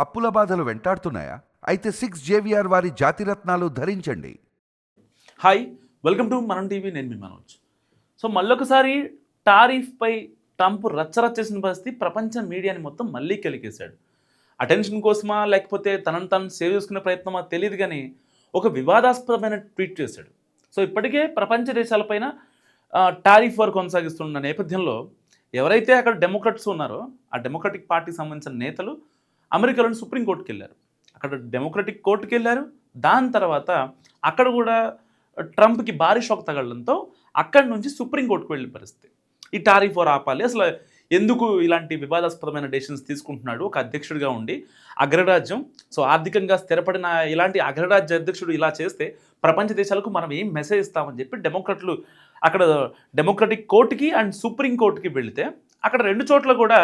అప్పుల బాధలు వెంటాడుతున్నాయా? అయితే సిక్స్ జేవిఆర్ వారి జాతిరత్నాలు ధరించండి. Hi welcome to Manam TV నేను మీ మనోజ్. సో మళ్ళొకసారి టారిఫ్పై ట్రంప్ రచ్చరచ్చేసిన పరిస్థితి ప్రపంచ మీడియాని మొత్తం మళ్ళీ కలిగేశాడు అటెన్షన్ కోసమా లేకపోతే తనను తను సేవ్ చేసుకునే ప్రయత్నమా తెలియదు కానీ ఒక వివాదాస్పదమైన ట్వీట్ చేశాడు. సో ఇప్పటికే ప్రపంచ దేశాలపైన ఆ, టారిఫ్ వారు కొనసాగిస్తున్న నేపథ్యంలో ఎవరైతే అక్కడ డెమోక్రట్స్ ఉన్నారో ఆ డెమోక్రటిక్ పార్టీకి సంబంధించిన నేతలు అమెరికాలోని సుప్రీంకోర్టుకి వెళ్ళారు అక్కడ డెమోక్రటిక్ కోర్టుకి వెళ్ళారు దాని తర్వాత అక్కడ కూడా ట్రంప్కి భారీ షాక్ తగలడంతో అక్కడి నుంచి సుప్రీంకోర్టుకు వెళ్ళిన పరిస్థితి. ఈ టారిఫ్ వారు ఆపాలి. అసలు ఎందుకు ఇలాంటి వివాదాస్పదమైన డెసిషన్స్ తీసుకుంటున్నాడు? ఒక అధ్యక్షుడిగా ఉండి అగ్రరాజ్యం. సో ఆర్థికంగా స్థిరపడిన ఇలాంటి అగ్రరాజ్య అధ్యక్షుడు ఇలా చేస్తే ప్రపంచ దేశాలకు మనం ఏం మెసేజ్ ఇస్తామని చెప్పి డెమోక్రట్లు అక్కడ డెమోక్రటిక్ కోర్టుకి అండ్ సుప్రీం కోర్టుకి వెళితే అక్కడ రెండు చోట్ల కూడా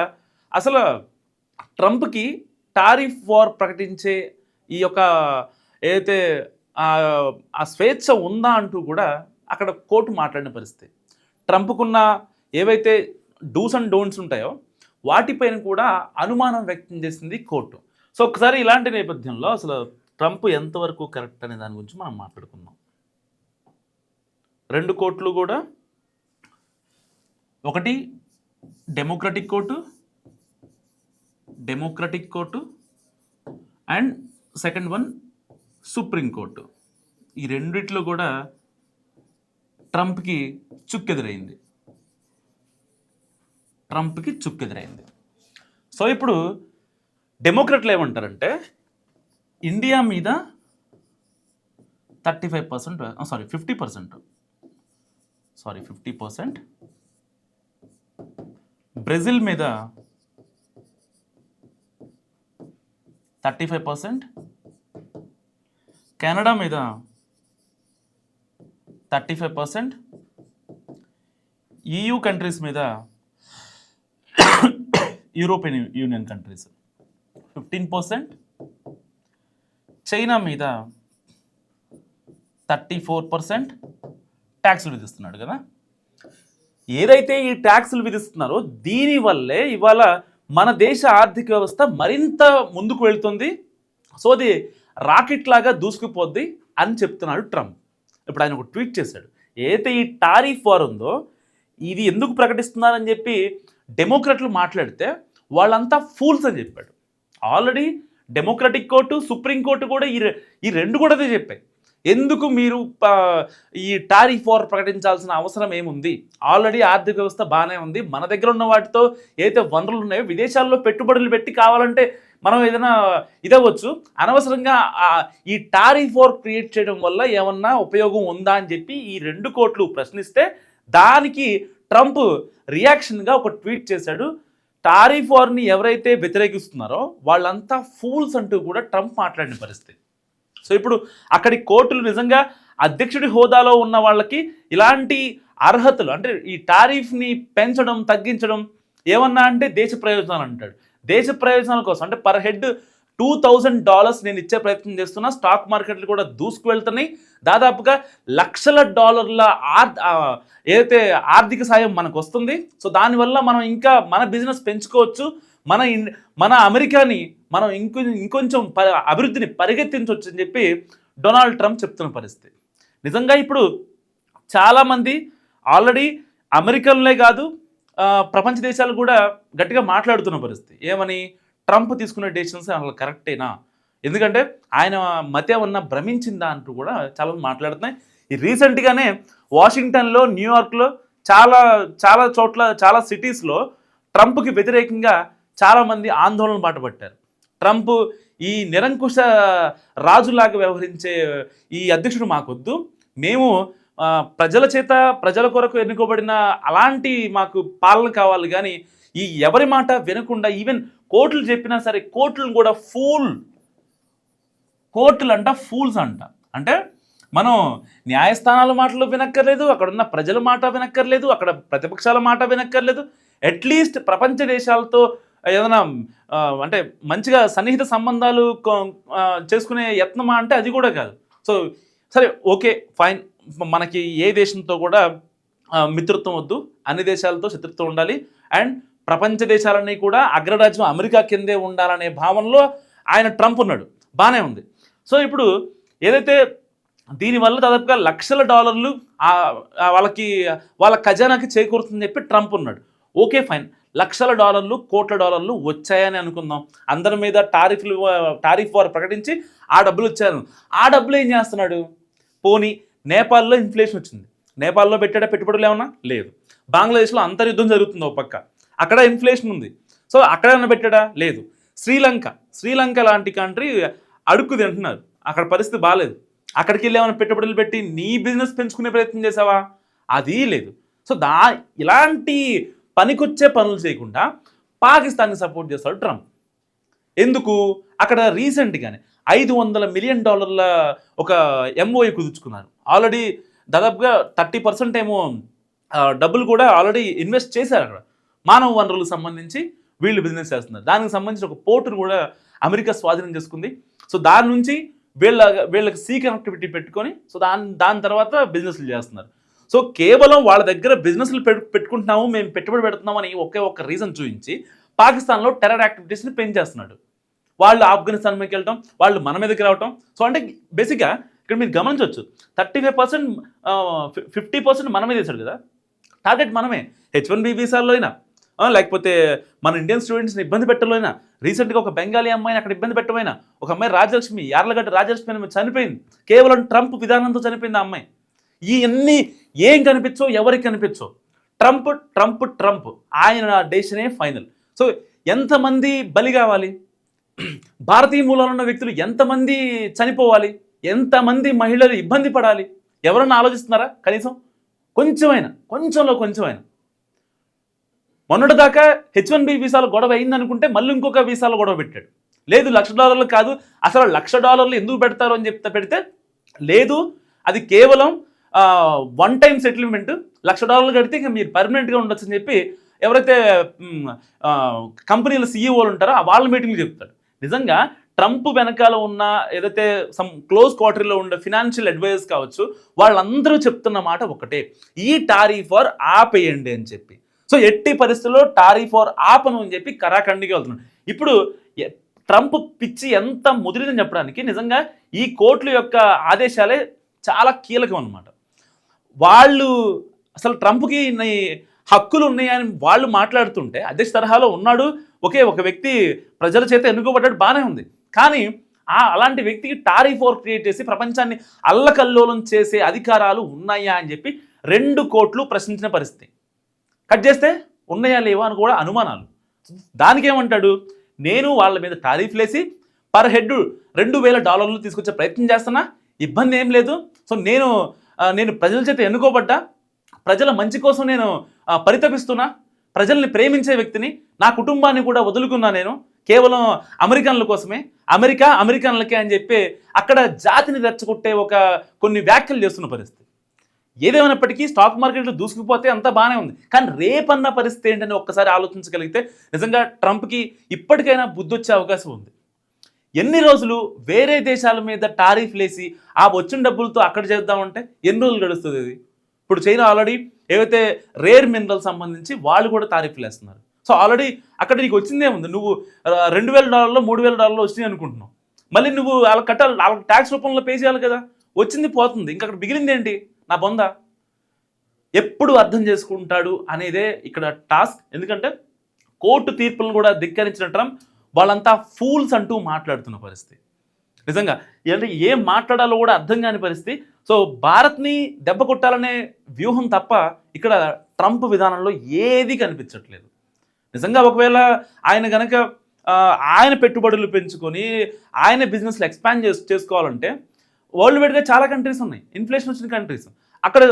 అసలు ట్రంప్కి టారిఫ్ వార్ ప్రకటించే ఈ యొక్క ఏదైతే ఆ స్వేచ్ఛ ఉందా అంటూ కూడా అక్కడ కోర్టు మాట్లాడిన పరిస్థితి. ట్రంప్కున్న ఏవైతే డూస్ అండ్ డోంట్స్ ఉంటాయో వాటిపైన కూడా అనుమానం వ్యక్తం చేసింది కోర్టు. సో ఒకసారి ఇలాంటి నేపథ్యంలో అసలు ట్రంప్ ఎంతవరకు కరెక్ట్ అనే దాని గురించి మనం మాట్లాడుకుందాం. రెండు కోర్టులు కూడా ఒకటి democratic court democratic court and second one supreme court ఈ రెండిట్లో కూడా ట్రంప్కి చుక్కెదురైంది. ట్రంప్కి చుక్కెదురైంది. సో ఇప్పుడు డెమోక్రట్లు ఏమంటారంటే ఇండియా మీద thirty five percent sorry fifty percent sorry fifty percent Brazil మీద థర్టీ ఫైవ్ పర్సెంట్. కెనడా మీద thirty five percent. EU countries మీద European Union countries fifteen percent China మీద థర్టీ ఫోర్ పర్సెంట్ ట్యాక్సులు విధిస్తున్నాడు కదా. ఏదైతే ఈ ట్యాక్సులు విధిస్తున్నారో దీనివల్లే ఇవాళ మన దేశ ఆర్థిక వ్యవస్థ మరింత ముందుకు వెళ్తుంది. సో అది రాకెట్ లాగా దూసుకుపోద్ది అని చెప్తున్నాడు ట్రంప్. ఇప్పుడు ఆయన ఒక ట్వీట్ చేశాడు. ఏదైతే ఈ టారిఫ్ వార్ ఉందో ఇది ఎందుకు ప్రకటిస్తున్నారని చెప్పి డెమోక్రట్లు మాట్లాడితే వాళ్ళంతా ఫూల్స్ అని చెప్పాడు. Already democratic court supreme court కూడా ఈ రె- ఈ రెండు కూడా అదే చెప్పాయి. ఎందుకు మీరు ప- ఈ టారిఫ్ వార్ ప్రకటించాల్సిన అవసరం ఏముంది? ఆల్రెడీ ఆర్థిక వ్యవస్థ బాగానే ఉంది. మన దగ్గర ఉన్న వాటితో ఏదైతే వనరులు ఉన్నాయో విదేశాల్లో పెట్టుబడులు పెట్టి కావాలంటే మనం ఏదైనా ఇదవచ్చు అనవసరంగా ఈ టారిఫ్ వార్ క్రియేట్ చేయడం వల్ల ఏమన్నా ఉపయోగం ఉందా అని చెప్పి ఈ రెండు కోట్లు ప్రశ్నిస్తే దానికి ట్రంప్ రియాక్షన్గా ఒక ట్వీట్ చేశాడు. టారిఫ్ వార్ని ఎవరైతే వ్యతిరేకిస్తున్నారో వాళ్ళంతా ఫూల్స్ అంటూ కూడా ట్రంప్ మాట్లాడిన పరిస్థితి. సో ఇప్పుడు అక్కడి కోర్టులు నిజంగా అధ్యక్షుడి హోదాలో ఉన్న వాళ్ళకి ఇలాంటి అర్హతలు అంటే ఈ టారిఫ్ని పెంచడం తగ్గించడం ఏమన్నా అంటే దేశ ప్రయోజనాలు అంటాడు. దేశ ప్రయోజనాల కోసం అంటే per head two thousand dollars నేను ఇచ్చే ప్రయత్నం చేస్తున్నా స్టాక్ మార్కెట్లు కూడా దూసుకు వెళ్తున్నాయి దాదాపుగా లక్షల డాలర్ల ఆర్ ఏదైతే ఆర్థిక సాయం మనకు వస్తుంది సో దానివల్ల మనం ఇంకా మన బిజినెస్ పెంచుకోవచ్చు. మన ఇన్- మన అమెరికాని మనం ఇంకొ ఇంకొంచెం ప అభివృద్ధిని పరిగెత్తించవచ్చు అని చెప్పి డొనాల్డ్ ట్రంప్ చెప్తున్న పరిస్థితి. నిజంగా ఇప్పుడు చాలామంది ఆల్రెడీ అమెరికన్లే కాదు ప్రపంచ దేశాలు కూడా గట్టిగా మాట్లాడుతున్న పరిస్థితి. ఏమని? ట్రంప్ తీసుకునే డెసిషన్స్ అసలు కరెక్టేనా? ఎందుకంటే ఆయన మధ్య ఉన్న భ్రమించిందా అంటూ కూడా చాలా మంది మాట్లాడుతున్నాయి. ఈ రీసెంట్గానే వాషింగ్టన్లో న్యూయార్క్లో చాలా చాలా చోట్ల చాలా సిటీస్లో ట్రంప్కి వ్యతిరేకంగా చాలామంది ఆందోళన బాట పట్టారు. ట్రంప్ ఈ నిరంకుశ రాజులాగా వ్యవహరించే ఈ అధ్యక్షుడు మాకొద్దు. మేము ప్రజల చేత ప్రజల కొరకు ఎన్నుకోబడిన అలాంటి మాకు పాలన కావాలి కానీ ఈ ఎవరి మాట వినకుండా ఈవెన్ కోర్టులు చెప్పినా సరే కోర్టులు కూడా ఫూల్. కోర్టులు అంట ఫూల్స్ అంట. అంటే మనం న్యాయస్థానాల మాటలు వినక్కర్లేదు అక్కడ ఉన్న ప్రజల మాట వినక్కర్లేదు అక్కడ ప్రతిపక్షాల మాట వినక్కర్లేదు. అట్లీస్ట్ ప్రపంచ దేశాలతో ఏదైనా అంటే మంచిగా సన్నిహిత సంబంధాలు చేసుకునే యత్నమా అంటే అది కూడా కాదు. సో సరే ఓకే ఫైన్. మనకి ఏ దేశంతో కూడా మిత్రత్వం వద్దు. అన్ని దేశాలతో శత్రుత్వం ఉండాలి. అండ్ ప్రపంచ దేశాలన్నీ కూడా అగ్రరాజ్యం అమెరికా కిందే ఉండాలనే భావనలో ఆయన ట్రంప్ ఉన్నాడు. బాగానే ఉంది. సో ఇప్పుడు ఏదైతే దీనివల్ల దాదాపుగా లక్షల డాలర్లు వాళ్ళకి వాళ్ళ ఖజానాకి చేకూరుతుందని చెప్పి ట్రంప్ ఉన్నాడు. Okay fine. లక్షల డాలర్లు కోట్ల డాలర్లు వచ్చాయని అనుకుందాం. అందరి మీద టారిఫ్లు టారిఫ్ వారు ప్రకటించి ఆ డబ్బులు వచ్చారు ఆ డబ్బులు ఏం చేస్తున్నాడు? పోనీ నేపాల్లో ఇన్ఫ్లేషన్ వచ్చింది. నేపాల్లో పెట్టాడా పెట్టుబడులు ఏమన్నా? లేదు. బంగ్లాదేశ్లో అంతర్యుద్ధం జరుగుతుంది ఒక పక్క. అక్కడ ఇన్ఫ్లేషన్ ఉంది. సో అక్కడ ఏమైనా పెట్టాడా? లేదు. శ్రీలంక. శ్రీలంక లాంటి కంట్రీ అడుక్కు తింటున్నారు అక్కడ పరిస్థితి బాగాలేదు అక్కడికి వెళ్ళి ఏమైనా పెట్టుబడులు పెట్టి నీ బిజినెస్ పెంచుకునే ప్రయత్నం చేసావా? అది లేదు. సో దా ఇలాంటి పనికొచ్చే పనులు చేయకుండా పాకిస్తాన్ని సపోర్ట్ చేస్తాడు ట్రంప్. ఎందుకు? అక్కడ రీసెంట్గానే ఐదు వందల మిలియన్ డాలర్ల ఒక ఎంఓఏ కుదుర్చుకున్నారు. ఆల్రెడీ దాదాపుగా థర్టీ పర్సెంట్ ఏమో డబ్బులు కూడా ఆల్రెడీ ఇన్వెస్ట్ చేశారు అక్కడ. మానవ వనరులకు సంబంధించి వీళ్ళు బిజినెస్ చేస్తున్నారు. దానికి సంబంధించిన ఒక పోర్టును కూడా అమెరికా స్వాధీనం చేసుకుంది. సో దాని నుంచి వీళ్ళ వీళ్ళకి సీ కనెక్టివిటీ పెట్టుకొని సో దాని దాని తర్వాత బిజినెస్లు చేస్తున్నారు. సో కేవలం వాళ్ళ దగ్గర బిజినెస్లు పెట్టు పెట్టుకుంటున్నాము మేము పెట్టుబడి పెడుతున్నాము అని ఒకే ఒక్క రీజన్ చూపించి పాకిస్తాన్లో టెర్రర్ యాక్టివిటీస్ని పెంచేస్తున్నాడు. వాళ్ళు ఆఫ్ఘనిస్తాన్ మీదకి వెళ్ళటం వాళ్ళు మన మీదకి రావటం. సో అంటే బేసిక్గా ఇక్కడ మీరు గమనించవచ్చు thirty five percent fifty percent మన మీద వేశాడు కదా? టార్గెట్ మనమే. హెచ్ వన్ బి వీసాల్లో అయినా లేకపోతే మన ఇండియన్ స్టూడెంట్స్ని ఇబ్బంది పెట్టలోనా రీసెంట్గా ఒక బెంగాలీ అమ్మాయిని అక్కడ ఇబ్బంది పెట్టమైనా ఒక అమ్మాయి రాజలక్ష్మి యార్లగడ్డ రాజలక్ష్మి అనే చనిపోయింది. కేవలం ట్రంప్ విధానంతో చనిపోయింది ఆ అమ్మాయి. ఈ అన్ని ఏం కనిపించో ఎవరికి కనిపించో. Trump Trump Trump. ఆయన డెసిషనే ఫైనల్. సో ఎంతమంది బలి కావాలి? భారతీయ మూలాలు ఉన్న వ్యక్తులు ఎంతమంది చనిపోవాలి? ఎంతమంది మహిళలు ఇబ్బంది పడాలి? ఎవరన్నా ఆలోచిస్తున్నారా? కనీసం కొంచెమైనా కొంచెంలో కొంచెమైనా. మొన్నటిదాకా హెచ్ వన్ బి వీసాలు గొడవ అయింది అనుకుంటే మళ్ళీ ఇంకొక వీసాలు గొడవ పెట్టాడు. లేదు లక్ష డాలర్లు కాదు అసలు లక్ష డాలర్లు ఎందుకు పెడతారు అని చెప్తే పెడితే లేదు అది కేవలం వన్ టైం సెటిల్మెంట్ లక్ష డాలర్లు కడితే ఇక మీరు పర్మనెంట్గా ఉండొచ్చు అని చెప్పి ఎవరైతే కంపెనీల సీఈఓలు ఉంటారో ఆ వాళ్ళ మీటింగ్లు చెప్తాడు నిజంగా ట్రంప్ వెనకాల ఉన్న ఏదైతే సమ్ క్లోజ్ క్వార్టర్లో ఉండే ఫినాన్షియల్ అడ్వైజర్స్ కావచ్చు వాళ్ళందరూ చెప్తున్న మాట ఒకటే ఈ టారిఫ్ ఆర్ ఆపేయండి అని చెప్పి. సో ఎట్టి పరిస్థితుల్లో టారిఫ్ ఆర్ ఆపను అని చెప్పి కరాఖండిగా వెళ్తున్నాడు. ఇప్పుడు ట్రంప్ పిచ్చి ఎంత ముదిరిందని చెప్పడానికి నిజంగా ఈ కోర్టుల యొక్క ఆదేశాలే చాలా కీలకం అన్నమాట. వాళ్ళు అసలు ట్రంప్కి హక్కులు ఉన్నాయని వాళ్ళు మాట్లాడుతుంటే అదే తరహాలో ఉన్నాడు ఒకే ఒక వ్యక్తి ప్రజల చేత ఎన్నుకోబడ్డాడు బాగానే ఉంది. కానీ ఆ అలాంటి వ్యక్తికి టారిఫ్ ఓర్ క్రియేట్ చేసి ప్రపంచాన్ని అల్లకల్లోలం చేసే అధికారాలు ఉన్నాయా అని చెప్పి రెండు కోట్లు ప్రశ్నించిన పరిస్థితి. కట్ చేస్తే ఉన్నాయా లేవా అని కూడా అనుమానాలు. దానికేమంటాడు? నేను వాళ్ళ మీద టారిఫ్ లేసి పర్ హెడ్ రెండు వేల డాలర్లు తీసుకొచ్చే ప్రయత్నం చేస్తున్నా ఇబ్బంది ఏం లేదు. సో నేను నేను ప్రజల చేత ఎన్నుకోబడ్డా? ప్రజల మంచి కోసం నేను పరితపిస్తున్నా? ప్రజల్ని ప్రేమించే వ్యక్తిని నా కుటుంబాన్ని కూడా వదులుకున్నా నేను? కేవలం అమెరికన్ల కోసమే? అమెరికా అమెరికన్లకే అని చెప్పి అక్కడ జాతిని రెచ్చగొట్టే ఒక కొన్ని వ్యాఖ్యలు చేస్తున్న పరిస్థితి. ఏదేమైనప్పటికీ స్టాక్ మార్కెట్లు దూసుకుపోతే అంతా బాగానే ఉంది. కానీ రేపన్న పరిస్థితి ఏంటని ఒక్కసారి ఆలోచించగలిగితే నిజంగా ట్రంప్కి ఇప్పటికైనా బుద్ధి వచ్చే అవకాశం ఉంది. ఎన్ని రోజులు వేరే దేశాల మీద టారిఫ్ లేసి ఆ వచ్చిన డబ్బులతో అక్కడ చేద్దామంటే ఎన్ని రోజులు గడుస్తుంది ఇది? ఇప్పుడు చైనా ఆల్రెడీ ఏవైతే రేర్ మినరల్ సంబంధించి వాళ్ళు కూడా టారిఫ్లు వేస్తున్నారు సో ఆల్రెడీ అక్కడ నీకు వచ్చిందే ఉంది. నువ్వు రెండు వేల డాలర్లో మూడు వేల డాలర్లు వచ్చినాయి అనుకుంటున్నావు. మళ్ళీ నువ్వు వాళ్ళకి కట్టాలి వాళ్ళకి ట్యాక్స్ రూపంలో పే చేయాలి కదా? వచ్చింది పోతుంది. ఇంకా అక్కడ మిగిలింది ఏంటి? నా బొంద. ఎప్పుడు అర్థం చేసుకుంటాడు అనేదే ఇక్కడ టాస్క్. ఎందుకంటే కోర్టు తీర్పులను కూడా ధిక్కరించిన ట్రంప్ వాళ్ళంతా ఫూల్స్ అంటూ మాట్లాడుతున్న పరిస్థితి. నిజంగా అంటే ఏం మాట్లాడాలో కూడా అర్థం కాని పరిస్థితి. సో భారత్ని దెబ్బ కొట్టాలనే వ్యూహం తప్ప ఇక్కడ ట్రంప్ విధానంలో ఏది కనిపించట్లేదు. నిజంగా ఒకవేళ ఆయన గనక ఆయన పెట్టుబడులు పెంచుకొని ఆయన బిజినెస్లు ఎక్స్పాండ్ చేసు చేసుకోవాలంటే వరల్డ్ వైడ్గా చాలా కంట్రీస్ ఉన్నాయి. ఇన్ఫ్లేషన్ వచ్చిన కంట్రీస్. అక్కడ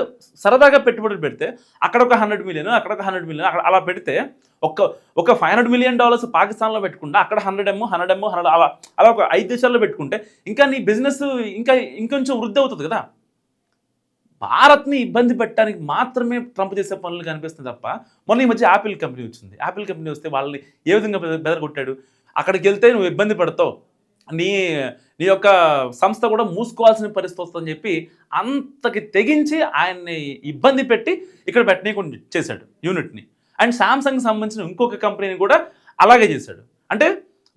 సరదాగా పెట్టుబడులు పెడితే అక్కడ ఒక హండ్రెడ్ మిలియన్ అక్కడ ఒక హండ్రెడ్ మిలియన్ అక్కడ అలా పెడితే ఒక ఒక ఫైవ్ హండ్రెడ్ మిలియన్ డాలర్స్ పాకిస్తాన్లో పెట్టుకుంటే అక్కడ hundred M hundred M hundred అలా అలా ఒక ఐదు దేశాల్లో పెట్టుకుంటే ఇంకా నీ బిజినెస్ ఇంకా ఇంకొంచెం వృద్ధి అవుతుంది కదా. భారత్ని ఇబ్బంది పెట్టడానికి మాత్రమే ట్రంప్ చేసే పనులు కనిపిస్తుంది తప్ప మొన్న ఈ మధ్య యాపిల్ కంపెనీ వచ్చింది. యాపిల్ కంపెనీ వస్తే వాళ్ళని ఏ విధంగా బెద- బెదరగొట్టాడు? అక్కడికి వెళ్తే నువ్వు ఇబ్బంది పడతావు. నీ నీ యొక్క సంస్థ కూడా మూసుకోవాల్సిన పరిస్థితి వస్తుందని చెప్పి అంతకి తెగించి ఆయన్ని ఇబ్బంది పెట్టి ఇక్కడ పెట్టనీయకుండా చేశాడు యూనిట్ని. అండ్ శాంసంగ్ సంబంధించిన ఇంకొక కంపెనీని కూడా అలాగే చేశాడు. అంటే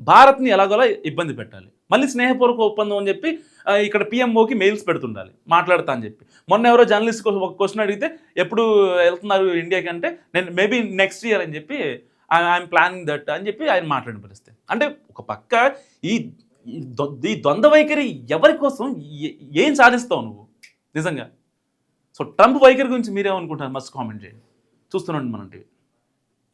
భారత్ని ఎలాగోలా ఇబ్బంది పెట్టాలి. మళ్ళీ స్నేహపూర్వక ఒప్పందం అని చెప్పి ఇక్కడ పిఎంఓకి మెయిల్స్ పెడుతుండాలి మాట్లాడతా అని చెప్పి. మొన్న ఎవరో జర్నలిస్ట్ ఒక క్వశ్చన్ అడిగితే ఎప్పుడు వెళ్తున్నారు ఇండియాకి? అంటే నేను మేబీ నెక్స్ట్ ఇయర్ అని చెప్పి ఐఎమ్ ప్లానింగ్ దట్ అని చెప్పి ఆయన మాట్లాడిన పరిస్థితి. అంటే ఒక పక్క ఈ ఈ ఈ ద్వంద్వ వైఖరి ఎవరి కోసం ఏం సాధిస్తావు నువ్వు? నిజంగా. సో ట్రంప్ వైఖరి గురించి మీరేమనుకుంటారు మస్ట్ కామెంట్ చేయండి. చూస్తున్నాండి మనం టీవీ.